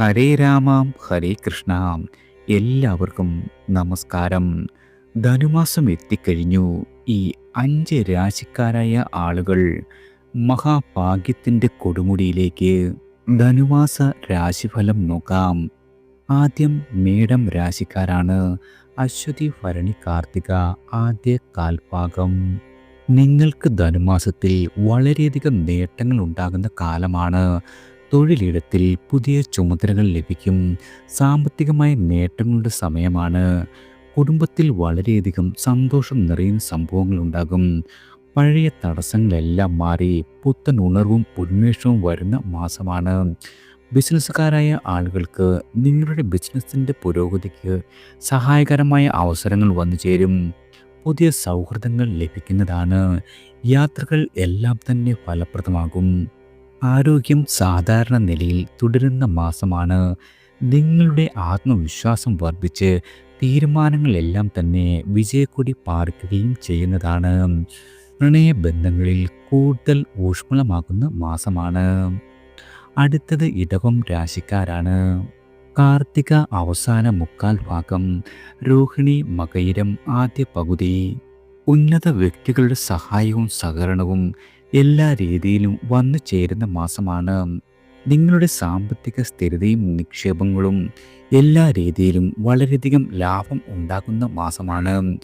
ഹരേ രാമാം ഹരേ കൃഷ്ണ. എല്ലാവർക്കും നമസ്കാരം. ധനുമാസം എത്തിക്കഴിഞ്ഞു. ഈ അഞ്ച് രാശിക്കാരായ ആളുകൾ മഹാഭാഗ്യത്തിന്റെ കൊടുമുടിയിലേക്ക് ധനുമാസ രാശിഫലം നോക്കാം. ആദ്യം മേടം രാശിക്കാരാണ്. അശ്വതി ഭരണി കാർത്തിക ആദ്യ കാൽഭാഗം. നിങ്ങൾക്ക് ധനുമാസത്തിൽ വളരെയധികം നേട്ടങ്ങൾ ഉണ്ടാകുന്ന കാലമാണ്. തൊഴിലിടത്തിൽ പുതിയ ചുമതലകൾ ലഭിക്കും. സാമ്പത്തികമായ നേട്ടങ്ങളുടെ സമയമാണ്. കുടുംബത്തിൽ വളരെയധികം സന്തോഷം നിറയുന്ന സംഭവങ്ങൾ ഉണ്ടാകും. പഴയ തടസ്സങ്ങളെല്ലാം മാറി പുത്തൻ ഉണർവും ഉന്മേഷവും വരുന്ന മാസമാണ്. ബിസിനസ്സുകാരായ ആളുകൾക്ക് നിങ്ങളുടെ ബിസിനസ്സിന്റെ പുരോഗതിക്ക് സഹായകരമായ അവസരങ്ങൾ വന്നു ചേരും. പുതിയ സൗഹൃദങ്ങൾ ലഭിക്കുന്നതാണ്. യാത്രകൾ എല്ലാം തന്നെ ഫലപ്രദമാകും. ആരോഗ്യം സാധാരണ നിലയിൽ തുടരുന്ന മാസമാണ്. നിങ്ങളുടെ ആത്മവിശ്വാസം വർദ്ധിച്ച് തീരുമാനങ്ങളെല്ലാം തന്നെ വിജയക്കൊടി പാർക്കുകയും ചെയ്യുന്നതാണ്. പ്രണയബന്ധങ്ങളിൽ കൂടുതൽ ഊഷ്മളമാകുന്ന മാസമാണ്. അടുത്തത് ഇടവം രാശിക്കാരാണ്. കാർത്തിക അവസാന മുക്കാൽ ഭാഗം രോഹിണി മകയിരം ആദ്യ പകുതി. ഉന്നത വ്യക്തികളുടെ സഹായവും സഹകരണവും എല്ലാ രീതിയിലും വന്നു ചേരുന്ന മാസമാണ് നിങ്ങളുടെ സാമ്പത്തിക സ്ഥിരതയും നിക്ഷേപങ്ങളും എല്ലാ രീതിയിലും വളരെയധികം ലാഭം ഉണ്ടാകുന്ന മാസമാണ്.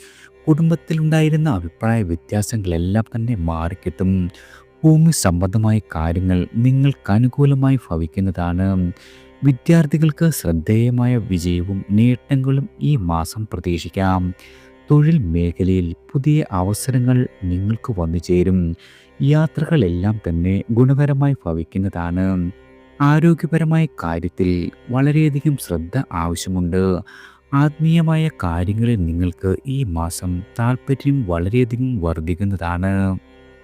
കുടുംബത്തിലുണ്ടായിരുന്ന അഭിപ്രായ വ്യത്യാസങ്ങളെല്ലാം തന്നെ മാറിക്കിട്ടും. ഭൂമി സംബന്ധമായ കാര്യങ്ങൾ നിങ്ങൾക്ക് അനുകൂലമായി ഭവിക്കുന്നതാണ്. വിദ്യാർത്ഥികൾക്ക് ശ്രദ്ധേയമായ വിജയവും നേട്ടങ്ങളും ഈ മാസം പ്രതീക്ഷിക്കാം. തൊഴിൽ മേഖലയിൽ പുതിയ അവസരങ്ങൾ നിങ്ങൾക്ക് വന്നു ചേരും. യാത്രകളെല്ലാം തന്നെ ഗുണകരമായി ഭവിക്കുന്നതാണ്. ആരോഗ്യപരമായ കാര്യത്തിൽ വളരെയധികം ശ്രദ്ധ ആവശ്യമുണ്ട്. ആത്മീയമായ കാര്യങ്ങളിൽ നിങ്ങൾക്ക് ഈ മാസം താല്പര്യം വളരെയധികം വർദ്ധിക്കുന്നതാണ്.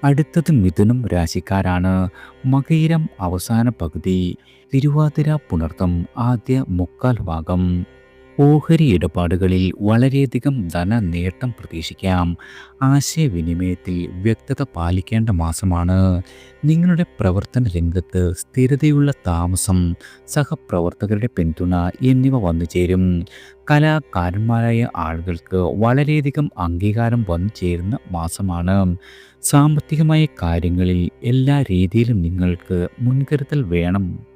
അടുത്തത് മിഥുനം രാശിക്കാരാണ്. മകയിരം അവസാന പകുതി തിരുവാതിര പുണർത്തം ആദ്യ മുക്കാൽ ഭാഗം. ഓഹരി ഇടപാടുകളിൽ വളരെയധികം ധന നേട്ടം പ്രതീക്ഷിക്കാം. ആശയവിനിമയത്തിൽ വ്യക്തത പാലിക്കേണ്ട മാസമാണ്. നിങ്ങളുടെ പ്രവർത്തന രംഗത്ത് സ്ഥിരതയുള്ള താമസം സഹപ്രവർത്തകരുടെ പിന്തുണ എന്നിവ വന്നു ചേരും. കലാകാരന്മാരായ ആളുകൾക്ക് വളരെയധികം അംഗീകാരം വന്നു ചേരുന്ന മാസമാണ്. സാമ്പത്തികമായ കാര്യങ്ങളിൽ എല്ലാ രീതിയിലും നിങ്ങൾക്ക് മുൻകരുതൽ വേണം.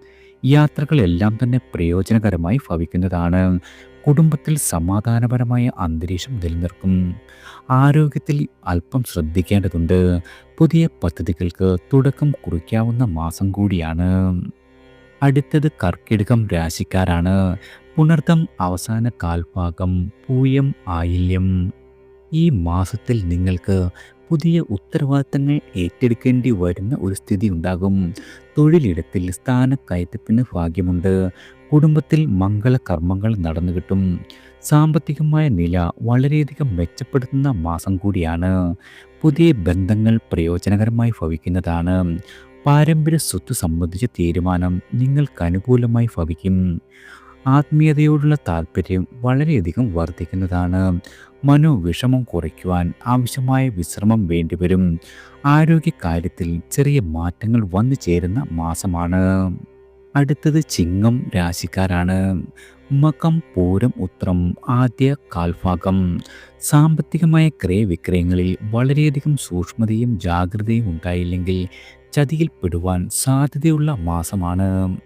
യാത്രകളെല്ലാം തന്നെ പ്രയോജനകരമായി ഭവിക്കുന്നതാണ്. കുടുംബത്തിൽ സമാധാനപരമായ അന്തരീക്ഷം നിലനിൽക്കും ആരോഗ്യത്തിൽ അല്പം ശ്രദ്ധിക്കേണ്ടതുണ്ട്. പുതിയ പദ്ധതികൾക്ക് തുടക്കം കുറിക്കാവുന്ന മാസം കൂടിയാണ്. അടുത്തത് കർക്കിടകം രാശിക്കാരാണ്. പുണർത്തം അവസാന കാൽഭാഗം പൂയം ആയില്യം. ഈ മാസത്തിൽ നിങ്ങൾക്ക് പുതിയ ഉത്തരവാദിത്തങ്ങൾ ഏറ്റെടുക്കേണ്ടി വരുന്ന ഒരു സ്ഥിതി ഉണ്ടാകും. തൊഴിലിടത്തിൽ സ്ഥാനക്കയറ്റത്തിന് ഭാഗ്യമുണ്ട്. കുടുംബത്തിൽ മംഗളകർമ്മങ്ങൾ നടന്നു കിട്ടും. സാമ്പത്തികമായ നില വളരെയധികം മെച്ചപ്പെടുത്തുന്ന മാസം കൂടിയാണ്. പുതിയ ബന്ധങ്ങൾ പ്രയോജനകരമായി ഭവിക്കുന്നതാണ്. പാരമ്പര്യ സ്വത്ത് സംബന്ധിച്ച തീരുമാനം നിങ്ങൾക്ക് അനുകൂലമായി ഭവിക്കും. ആത്മീയതയോടുള്ള താല്പര്യം വളരെയധികം വർദ്ധിക്കുന്നതാണ്. മനോവിഷമം കുറയ്ക്കുവാൻ ആവശ്യമായ വിശ്രമം വേണ്ടിവരും. ആരോഗ്യകാര്യത്തിൽ ചെറിയ മാറ്റങ്ങൾ വന്നു ചേരുന്ന മാസമാണ്. അടുത്തത് ചിങ്ങം രാശിക്കാരാണ്. മകം പൂരം ഉത്രം ആദ്യ കാൽഭാഗം. സാമ്പത്തികമായ ക്രയവിക്രയങ്ങളിൽ വളരെയധികം സൂക്ഷ്മതയും ജാഗ്രതയും ഉണ്ടായില്ലെങ്കിൽ ചതിയിൽപ്പെടുവാൻ സാധ്യതയുള്ള മാസമാണ്.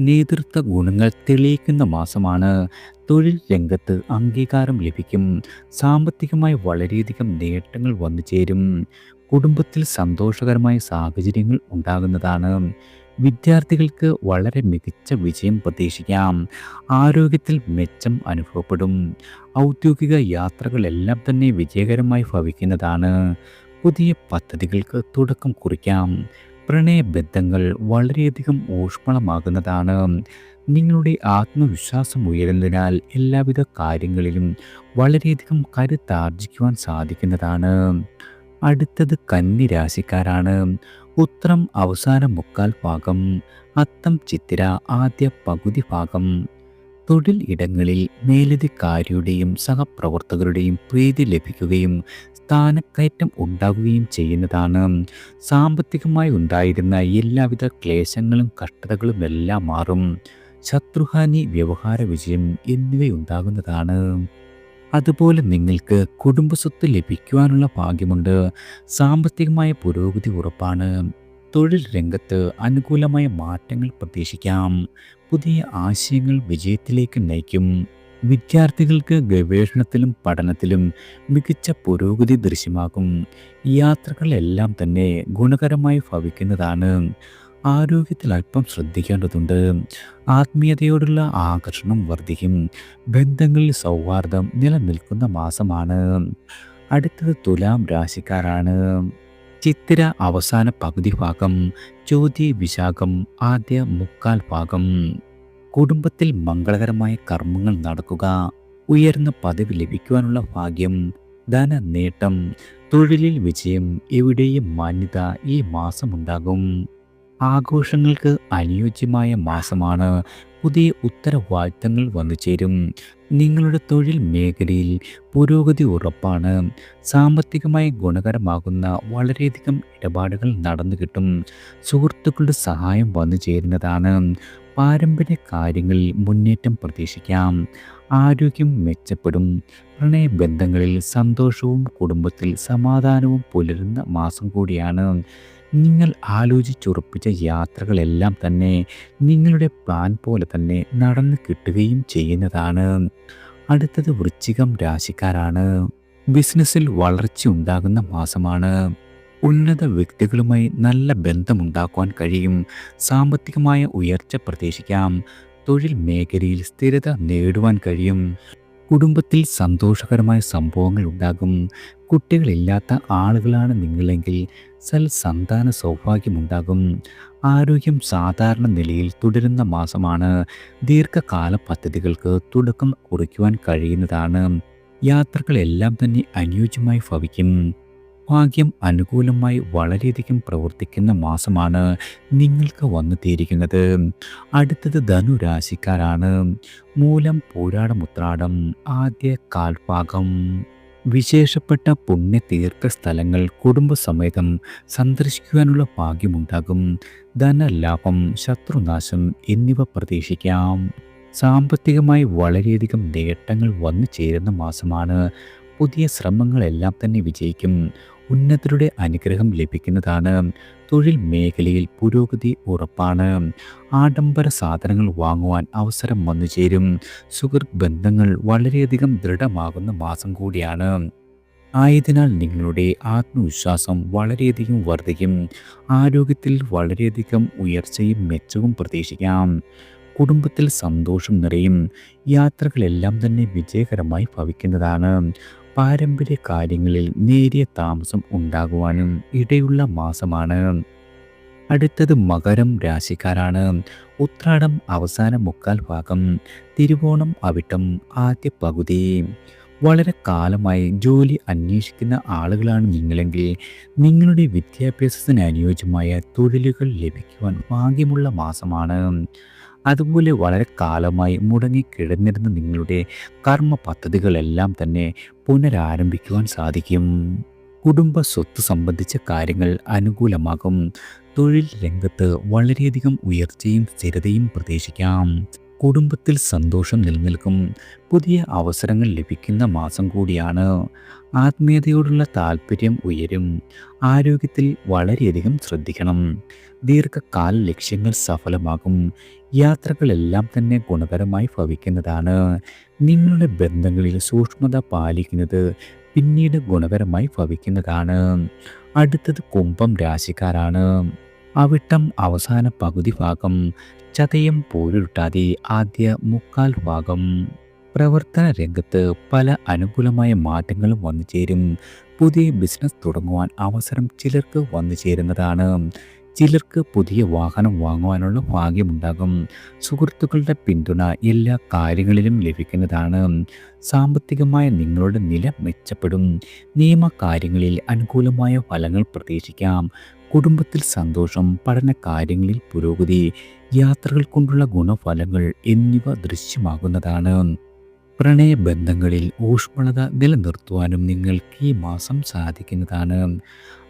നേതൃത്വ ഗുണങ്ങൾ തെളിയിക്കുന്ന മാസമാണ് തൊഴിൽ രംഗത്ത് അംഗീകാരം ലഭിക്കും. സാമ്പത്തികമായി വളരെയധികം നേട്ടങ്ങൾ വന്നു ചേരും. കുടുംബത്തിൽ സന്തോഷകരമായ സാഹചര്യങ്ങൾ ഉണ്ടാകുന്നതാണ്. വിദ്യാർത്ഥികൾക്ക് വളരെ മികച്ച വിജയം പ്രതീക്ഷിക്കാം. ആരോഗ്യത്തിൽ മെച്ചം അനുഭവപ്പെടും. ഔദ്യോഗിക യാത്രകളെല്ലാം തന്നെ വിജയകരമായി ഭവിക്കുന്നതാണ്. പുതിയ പദ്ധതികൾക്ക് തുടക്കം കുറിക്കാം. പ്രണയബന്ധങ്ങൾ വളരെയധികം ഊഷ്മളമാകുന്നതാണ്. നിങ്ങളുടെ ആത്മവിശ്വാസം ഉയരുന്നതിനാൽ എല്ലാവിധ കാര്യങ്ങളിലും വളരെയധികം കരുത്താർജിക്കുവാൻ സാധിക്കുന്നതാണ്. അടുത്തത് കന്നി രാശിക്കാരാണ് ഉത്രം അവസാന മുക്കാൽ ഭാഗം അത്തം ചിത്തിര ആദ്യ പകുതി ഭാഗം. തൊഴിൽ ഇടങ്ങളിൽ മേലധികാരിയുടെയും സഹപ്രവർത്തകരുടെയും പ്രീതി ലഭിക്കുകയും സ്ഥാനക്കയറ്റം ഉണ്ടാകുകയും ചെയ്യുന്നതാണ്. സാമ്പത്തികമായി ഉണ്ടായിരുന്ന എല്ലാവിധ ക്ലേശങ്ങളും കഷ്ടതകളും എല്ലാം മാറും. ശത്രുഹാനി വ്യവഹാര വിജയം എന്നിവയുണ്ടാകുന്നതാണ്. അതുപോലെ നിങ്ങൾക്ക് കുടുംബസ്വത്ത് ലഭിക്കുവാനുള്ള ഭാഗ്യമുണ്ട്. സാമ്പത്തികമായ പുരോഗതി ഉറപ്പാണ്. തൊഴിൽ രംഗത്ത് അനുകൂലമായ മാറ്റങ്ങൾ പ്രതീക്ഷിക്കാം. പുതിയ ആശയങ്ങൾ വിജയത്തിലേക്ക് നയിക്കും. വിദ്യാർത്ഥികൾക്ക് ഗവേഷണത്തിലും പഠനത്തിലും മികച്ച പുരോഗതി ദൃശ്യമാകും. യാത്രകളെല്ലാം തന്നെ ഗുണകരമായി ഭവിക്കുന്നതാണ്. ആരോഗ്യത്തിൽ അല്പം ശ്രദ്ധിക്കേണ്ടതുണ്ട്. ആത്മീയതയോടുള്ള ആകർഷണം വർദ്ധിക്കും. ബന്ധങ്ങളിൽ സൗഹാർദ്ദം നിലനിൽക്കുന്ന മാസമാണ്. അടുത്തത് തുലാം രാശിക്കാരാണ്. ചിത്തിര അവസാന പകുതി ഭാഗം ചോദ്യ വിശാഖം ആദ്യ മുക്കാൽ ഭാഗം. കുടുംബത്തിൽ മംഗളകരമായ കർമ്മങ്ങൾ നടക്കുക ഉയർന്ന പദവി ലഭിക്കുവാനുള്ള ഭാഗ്യം ധന നേട്ടം തൊഴിലിൽ വിജയം എവിടെയും മാന്യത ഈ മാസമുണ്ടാകും. ആഘോഷങ്ങൾക്ക് അനുയോജ്യമായ മാസമാണ്. പുതിയ ഉത്തരവാദിത്തങ്ങൾ വന്നു ചേരും നിങ്ങളുടെ തൊഴിൽ മേഖലയിൽ പുരോഗതി ഉറപ്പാണ്. സാമ്പത്തികമായി ഗുണകരമാകുന്ന വളരെയധികം ഇടപാടുകൾ നടന്നു കിട്ടും. സുഹൃത്തുക്കളുടെ സഹായം വന്നു ചേരുന്നതാണ്. പാരമ്പര്യ കാര്യങ്ങളിൽ മുന്നേറ്റം പ്രതീക്ഷിക്കാം. ആരോഗ്യം മെച്ചപ്പെടും. പ്രണയബന്ധങ്ങളിൽ സന്തോഷവും കുടുംബത്തിൽ സമാധാനവും പുലരുന്ന മാസം കൂടിയാണ്. നിങ്ങൾ ആലോചിച്ചുറപ്പിച്ച യാത്രകളെല്ലാം തന്നെ നിങ്ങളുടെ പ്ലാൻ പോലെ തന്നെ നടന്നു കിട്ടുകയും ചെയ്യുന്നതാണ്. അടുത്തത് വൃശ്ചികം രാശിക്കാരാണ്. ബിസിനസ്സിൽ വളർച്ച ഉണ്ടാകുന്ന മാസമാണ്. ഉന്നത വ്യക്തികളുമായി നല്ല ബന്ധമുണ്ടാക്കുവാൻ കഴിയും. സാമ്പത്തികമായ ഉയർച്ച പ്രതീക്ഷിക്കാം. തൊഴിൽ മേഖലയിൽ സ്ഥിരത നേടുവാൻ കഴിയും. കുടുംബത്തിൽ സന്തോഷകരമായ സംഭവങ്ങൾ ഉണ്ടാകും. കുട്ടികളില്ലാത്ത ആളുകളാണ് നിങ്ങളെങ്കിൽ സൽ സന്താന സൗഭാഗ്യമുണ്ടാകും. ആരോഗ്യം സാധാരണ നിലയിൽ തുടരുന്ന മാസമാണ്. ദീർഘകാല പദ്ധതികൾക്ക് തുടക്കം കുറിക്കുവാൻ കഴിയുന്നതാണ്. യാത്രകളെല്ലാം തന്നെ അനുയോജ്യമായി ഭവിക്കും. ഭാഗ്യം അനുകൂലമായി വളരെയധികം പ്രവർത്തിക്കുന്ന മാസമാണ് നിങ്ങൾക്ക് വന്നു തീരിക്കുന്നത് അടുത്തത് ധനുരാശിക്കാരാണ്. മൂലം പോരാടമുത്രാടം ആദ്യ കാൽഭാഗം. വിശേഷപ്പെട്ട പുണ്യതീർത്ഥ സ്ഥലങ്ങൾ കുടുംബസമേതം സന്ദർശിക്കുവാനുള്ള ഭാഗ്യമുണ്ടാകും. ധനലാഭം ശത്രുനാശം എന്നിവ പ്രതീക്ഷിക്കാം. സാമ്പത്തികമായി വളരെയധികം നേട്ടങ്ങൾ വന്നു ചേരുന്ന മാസമാണ്. പുതിയ ശ്രമങ്ങളെല്ലാം തന്നെ വിജയിക്കും. ഉന്നതരുടെ അനുഗ്രഹം ലഭിക്കുന്നതാണ്. തൊഴിൽ മേഖലയിൽ പുരോഗതി ഉറപ്പാണ്. ആഡംബര സാധനങ്ങൾ വാങ്ങുവാൻ അവസരം വന്നു ചേരും. സുഹൃത്ത് ബന്ധങ്ങൾ വളരെയധികം ദൃഢമാകുന്ന മാസം കൂടിയാണ്. ആയതിനാൽ നിങ്ങളുടെ ആത്മവിശ്വാസം വളരെയധികം വർദ്ധിക്കും. ആരോഗ്യത്തിൽ വളരെയധികം ഉയർച്ചയും മെച്ചവും പ്രതീക്ഷിക്കാം. കുടുംബത്തിൽ സന്തോഷം നിറയും. യാത്രകളെല്ലാം തന്നെ വിജയകരമായി ഭവിക്കുന്നതാണ്. പാരമ്പര്യ കാര്യങ്ങളിൽ നേരിയ താമസം ഉണ്ടാകുവാനും ഇടയുള്ള മാസമാണ്. അടുത്തത് മകരം രാശിക്കാരാണ്. ഉത്രാടം അവസാന മുക്കാൽ ഭാഗം തിരുവോണം അവിട്ടം ആദ്യ പകുതി. വളരെ കാലമായി ജോലി അന്വേഷിക്കുന്ന ആളുകളാണ് നിങ്ങളെങ്കിൽ നിങ്ങളുടെ വിദ്യാഭ്യാസത്തിന് അനുയോജ്യമായ തൊഴിലുകൾ ലഭിക്കുവാൻ ഭാഗ്യമുള്ള മാസമാണ്. അതുപോലെ വളരെ കാലമായി മുടങ്ങിക്കിടന്നിരുന്ന നിങ്ങളുടെ കർമ്മ പദ്ധതികളെല്ലാം തന്നെ പുനരാരംഭിക്കുവാൻ സാധിക്കും. കുടുംബ സ്വത്ത് സംബന്ധിച്ച കാര്യങ്ങൾ അനുകൂലമാകും. തൊഴിൽ രംഗത്ത് വളരെയധികം ഉയർച്ചയും സ്ഥിരതയും പ്രതീക്ഷിക്കാം. കുടുംബത്തിൽ സന്തോഷം നിലനിൽക്കും. പുതിയ അവസരങ്ങൾ ലഭിക്കുന്ന മാസം കൂടിയാണ്. ആത്മീയതയോടുള്ള താല്പര്യം ഉയരും. ആരോഗ്യത്തിൽ വളരെയധികം ശ്രദ്ധിക്കണം. ദീർഘകാല ലക്ഷ്യങ്ങൾ സഫലമാകും. യാത്രകളെല്ലാം തന്നെ ഗുണകരമായി ഭവിക്കുന്നതാണ്. നിങ്ങളുടെ ബന്ധങ്ങളിൽ സൂക്ഷ്മത പാലിക്കുന്നത് പിന്നീട് ഗുണകരമായി ഭവിക്കുന്നതാണ്. അടുത്തത് കുംഭം രാശിക്കാരാണ്. അവിട്ടം അവസാന പകുതി ഭാഗം ചതയം പോരുട്ടാതെ ആദ്യ മുക്കാൽ ഭാഗം. പ്രവർത്തന രംഗത്ത് പല അനുകൂലമായ മാറ്റങ്ങളും വന്നു ചേരും. പുതിയ ബിസിനസ് തുടങ്ങുവാൻ അവസരം ചിലർക്ക് വന്നു ചേരുന്നതാണ്. ചിലർക്ക് പുതിയ വാഹനം വാങ്ങുവാനുള്ള ഭാഗ്യമുണ്ടാകും. സുഹൃത്തുക്കളുടെ പിന്തുണ എല്ലാ കാര്യങ്ങളിലും ലഭിക്കുന്നതാണ്. സാമ്പത്തികമായ നിങ്ങളുടെ നില മെച്ചപ്പെടും. നിയമകാര്യങ്ങളിൽ അനുകൂലമായ ഫലങ്ങൾ പ്രതീക്ഷിക്കാം. കുടുംബത്തിൽ സന്തോഷം പഠന കാര്യങ്ങളിൽ പുരോഗതി യാത്രകൾ കൊണ്ടുള്ള ഗുണഫലങ്ങൾ എന്നിവ ദൃശ്യമാകുന്നതാണ്. പ്രണയബന്ധങ്ങളിൽ ഊഷ്മളത നിലനിർത്തുവാനും നിങ്ങൾക്ക് ഈ മാസം സാധിക്കുന്നതാണ്.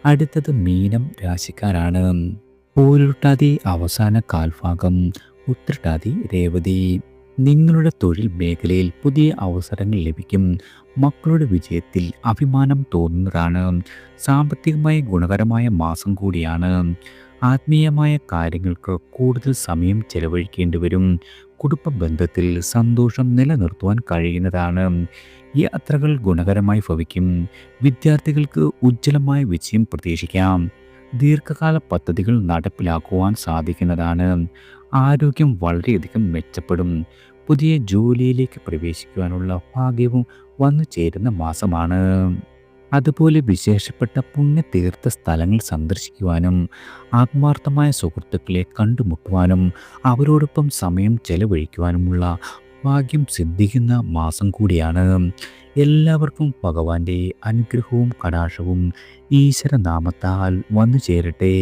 അടുത്തത് മീനം രാശിക്കാരാണ്. പോരുട്ടാതി അവസാന കാൽഭാഗം ഉത്രട്ടാതി രേവതി. നിങ്ങളുടെ തൊഴിൽ മേഖലയിൽ പുതിയ അവസരങ്ങൾ ലഭിക്കും. മക്കളുടെ വിജയത്തിൽ അഭിമാനം തോന്നുന്നതാണ്. സാമ്പത്തികമായി ഗുണകരമായ മാസം കൂടിയാണ്. ആത്മീയമായ കാര്യങ്ങൾക്ക് കൂടുതൽ സമയം ചെലവഴിക്കേണ്ടി വരും. കുടുംബ ബന്ധത്തിൽ സന്തോഷം നിലനിർത്തുവാൻ കഴിയുന്നതാണ്. യാത്രകൾ ഗുണകരമായി ഭവിക്കും. വിദ്യാർത്ഥികൾക്ക് ഉജ്ജ്വലമായ വിജയം പ്രതീക്ഷിക്കാം. ദീർഘകാല പദ്ധതികൾ നടപ്പിലാക്കുവാൻ സാധിക്കുന്നതാണ്. ആരോഗ്യം വളരെയധികം മെച്ചപ്പെടും. പുതിയ ജോലിയിലേക്ക് പ്രവേശിക്കുവാനുള്ള ഭാഗ്യവും വന്നു ചേരുന്ന മാസമാണ്. അതുപോലെ വിശേഷപ്പെട്ട പുണ്യതീർത്ഥ സ്ഥലങ്ങൾ സന്ദർശിക്കുവാനും ആത്മാർത്ഥമായ സുഹൃത്തുക്കളെ കണ്ടുമുട്ടുവാനും അവരോടൊപ്പം സമയം ചെലവഴിക്കുവാനുമുള്ള ഭാഗ്യം സിദ്ധിക്കുന്ന മാസം കൂടിയാണ്. എല്ലാവർക്കും ഭഗവാന്റെ അനുഗ്രഹവും കടാക്ഷവും ഈശ്വരനാമത്താൽ വന്നു ചേരട്ടെ.